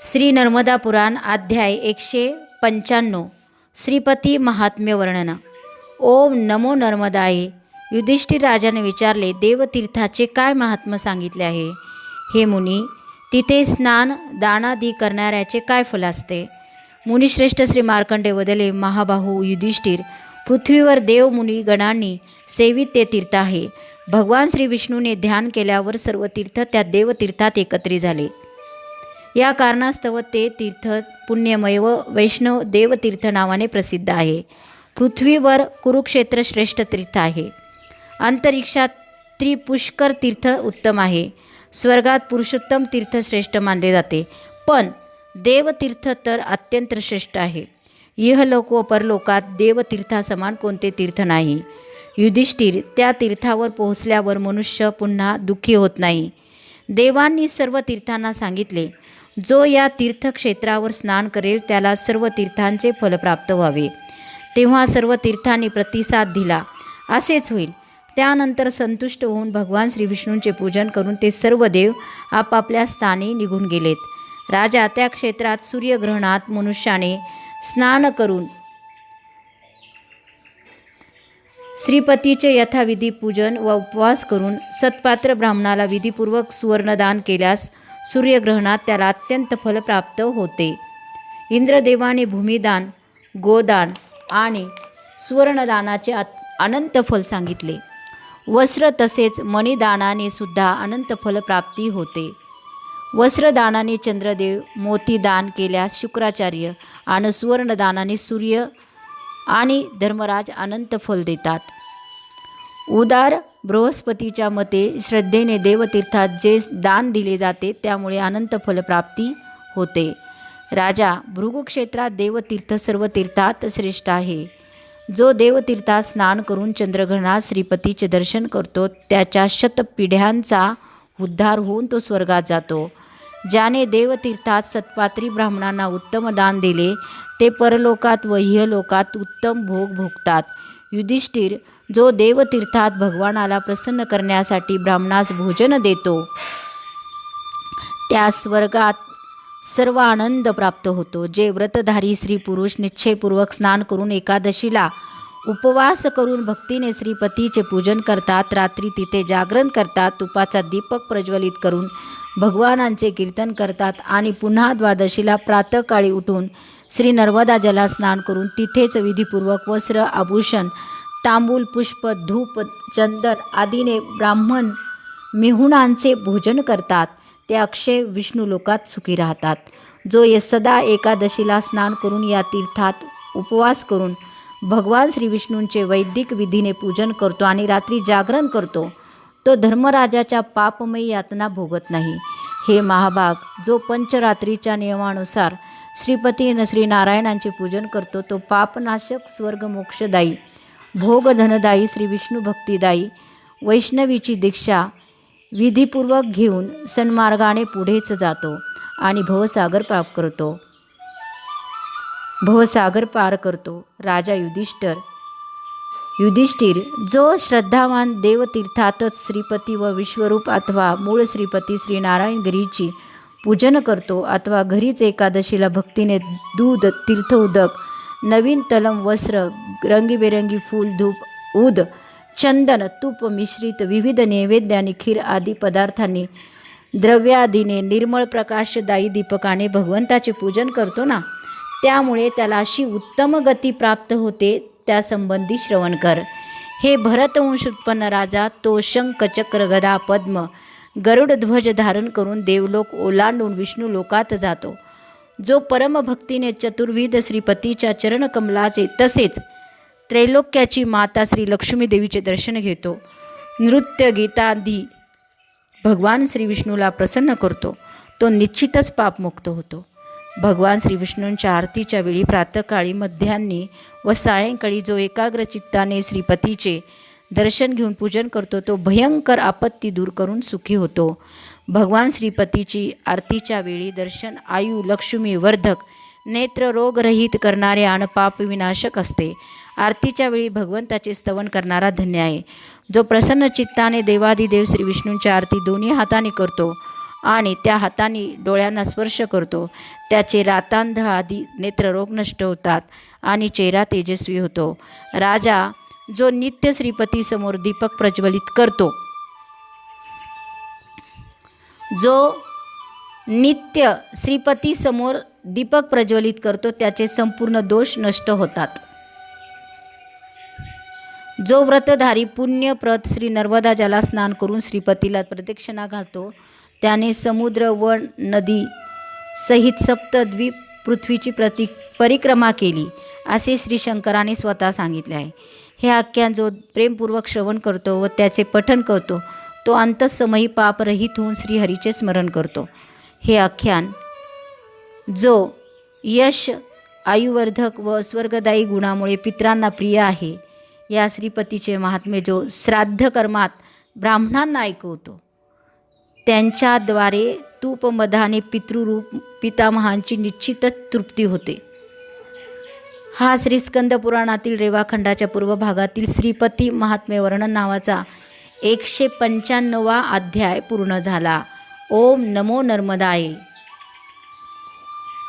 श्री नर्मदा पुराण अध्याय एकशे पंच्याण्णव. श्रीपती महात्म्य वर्णन. ओम नमो नर्मदाय. युधिष्ठिर राजाने विचारले देवतीर्थाचे काय महात्म्य सांगितले आहे? हे मुनी तिथे स्नान दानादी करणाऱ्याचे काय फल असते मुनिश्रेष्ठ श्री मार्कंडे वदले महाबाहू युधिष्ठिर पृथ्वीवर देव मुनी गणांनी सेवित ते तीर्थ आहे. भगवान श्री विष्णूने ध्यान केल्यावर सर्व तीर्थ त्या देवतीर्थात एकत्रित झाले. या कारणास्तव ते तीर्थ पुण्यमय व वैष्णव देवतीर्थ नावाने प्रसिद्ध आहे. पृथ्वीवर कुरुक्षेत्र श्रेष्ठ तीर्थ आहे. अंतरिक्षात त्रिपुष्कर तीर्थ उत्तम आहे. स्वर्गात पुरुषोत्तम तीर्थ श्रेष्ठ मानले जाते. पण देवतीर्थ तर अत्यंत श्रेष्ठ आहे. इहलोक व परलोकात देवतीर्थासमान कोणते तीर्थ नाही. युधिष्ठिर त्या तीर्थावर पोहोचल्यावर मनुष्य पुन्हा दुःखी होत नाही. देवांनी सर्व तीर्थांना सांगितले जो या तीर्थक्षेत्रावर स्नान करेल त्याला सर्व तीर्थांचे फल प्राप्त व्हावे. तेव्हा सर्व तीर्थांनी प्रतिसाद दिला. असेच होईल. त्यानंतर संतुष्ट होऊन भगवान श्री विष्णूंचे पूजन करून ते सर्व देव आपापल्या स्थानी निघून गेलेत. राजा त्या क्षेत्रात सूर्यग्रहणात मनुष्याने स्नान करून श्रीपतीचे यथाविधी पूजन व उपवास करून सत्पात्र ब्राह्मणाला विधीपूर्वक सुवर्णदान केल्यास सूर्यग्रहणात त्याला अत्यंत फल प्राप्त होते. इंद्रदेवाने भूमिदान गोदान आणि सुवर्णदानाचे अनंत फल सांगितले. वस्त्र तसेच मणिदानाने सुद्धा अनंत फलप्राप्ती होते. वस्त्रदानाने चंद्रदेव मोतीदान केल्यास शुक्राचार्य आणि सुवर्णदानाने सूर्य आणि धर्मराज अनंत फल देतात. उदार बृहस्पतीच्या मते श्रद्धेने देवतीर्थात जे दान दिले जाते त्यामुळे अनंत फलप्राप्ती होते. राजा भृगुक्षेत्रात देवतीर्थ सर्व तीर्थात श्रेष्ठ आहे. जो देवतीर्थात स्नान करून चंद्रग्रहणात श्रीपतीचे दर्शन करतो त्याच्या शतपिढ्यांचा उद्धार होऊन तो स्वर्गात जातो. ज्याने देवतीर्थात सत्पात्री ब्राह्मणांना उत्तम दान दिले ते परलोकात व इहलोकात उत्तम भोग भोगतात. युधिष्ठिर जो देवतीर्थात भगवानाला प्रसन्न करण्यासाठी ब्राह्मणास भोजन देतो त्या स्वर्गात सर्व आनंद प्राप्त होतो. जे व्रतधारी स्त्री पुरुष निश्चयपूर्वक स्नान करून एकादशीला उपवास करून भक्तीने श्रीपतीचे पूजन करतात रात्री तिथे जागरण करतात तुपाचा दीपक प्रज्वलित करून भगवानांचे कीर्तन करतात आणि पुन्हा द्वादशीला प्रातःकाळी उठून श्री नर्मदा जला स्नान करून तिथेच विधीपूर्वक वस्त्र आभूषण तांबूल पुष्प धूप चंदन आदीने ब्राह्मण मेहुणांचे भोजन करतात. ते अक्षय विष्णू लोकात सुखी राहतात. जो ये सदा एकादशीला स्नान करून या तीर्थात उपवास करून भगवान श्री विष्णूंचे वैदिक विधीने पूजन करतो आणि रात्री जागरण करतो तो धर्मराजाच्या पापमयी यातना भोगत नाही. हे महाभाग जो पंचरात्रीच्या नियमानुसार श्रीपती न श्रीनारायणांचे पूजन करतो तो पापनाशक स्वर्ग मोक्षदायी भोगधनदायी श्री विष्णू भक्तिदायी वैष्णवीची दीक्षा विधीपूर्वक घेऊन सन्मार्गाने पुढेच जातो आणि भवसागर प्राप्त करतो. भवसागर पार करतो. राजा युधिष्ठर युधिष्ठिर जो श्रद्धावान देवतीर्थातच श्रीपती व विश्वरूप अथवा मूळ श्रीपती श्रीनारायण गिरीची पूजन करतो अथवा घरीच एकादशीला भक्तीने दूध तीर्थ उदक नवीन तलम वस्त्र रंगीबेरंगी फूल धूप उद चंदन तूप मिश्रित विविध नैवेद्य आणि खीर आदी पदार्थांनी द्रव्यादीने निर्मळ प्रकाशदायी दीपकाने भगवंताचे पूजन करतो ना? त्यामुळे त्याला अशी उत्तम गती प्राप्त होते त्यासंबंधी श्रवण कर. हे भरतवंश उत्पन्न राजा तो शंख चक्र गदा पद्म गरुड ध्वज धारण करून देवलोक ओलांडून विष्णू लोकात जातो. जो परमभक्तीने चतुर्विध श्रीपतीच्या चरणकमलाचे तसेच त्रैलोक्याची माता श्री लक्ष्मी देवीचे दर्शन घेतो. नृत्य गीतादी भगवान श्री विष्णूला प्रसन्न करतो. तो निश्चितच पापमुक्त होतो. भगवान श्री विष्णूंच्या आरतीच्या वेळी प्रातःकाळी मध्यान्नी व सायंकाळी जो एकाग्र चित्ताने श्रीपतीचे दर्शन घेऊन पूजन करतो तो भयंकर आपत्ती दूर करून सुखी होतो. भगवान श्रीपतीची आरतीच्या वेळी दर्शन आयु लक्ष्मी वर्धक नेत्र रोगरहित करणारे आणि विनाशक असते. आरतीच्या वेळी भगवंताचे स्तवन करणारा धन्य आहे. जो प्रसन्न चित्ताने देवादिदेव श्री विष्णूंच्या आरती दोन्ही हाताने करतो आणि त्या हाताने डोळ्यांना स्पर्श करतो त्याचे रातांध आदी नेत्ररोग नष्ट होतात आणि चेहरा तेजस्वी होतो. राजा जो नित्य श्रीपतीसमोर दीपक प्रज्वलित करतो जो नित्य श्रीपतीसमोर दीपक प्रज्वलित करतो त्याचे संपूर्ण दोष नष्ट होतात. जो व्रतधारी पुण्यप्रत श्री नर्मदा जला स्नान करून श्रीपतीला प्रदक्षिणा घालतो त्याने समुद्र वन नदी सहित सप्तद्वीप पृथ्वीची प्रति परिक्रमा केली असे श्री शंकराने स्वतः सांगितले आहे. हे आख्यान जो प्रेमपूर्वक श्रवण करतो व त्याचे पठन करतो तो अंतसमयी पापरहित होऊन श्रीहरीचे स्मरण करतो. हे आख्यान जो यश आयुवर्धक व स्वर्गदायी गुणामुळे पित्रांना प्रिय आहे या श्रीपतीचे महात्मे जो श्राद्ध कर्मात ब्राह्मणांना ऐकवतो. त्यांच्याद्वारे तूपमधाने पितृरूप पितामहांची निश्चितच तृप्ती होते. हा श्री स्कंद पुराणातील रेवाखंडाच्या पूर्व भागातील श्रीपती महात्मे वर्णन नावाचा एकशे पंच्याण्णवा अध्याय पूर्ण झाला. ओम नमो नर्मदाय.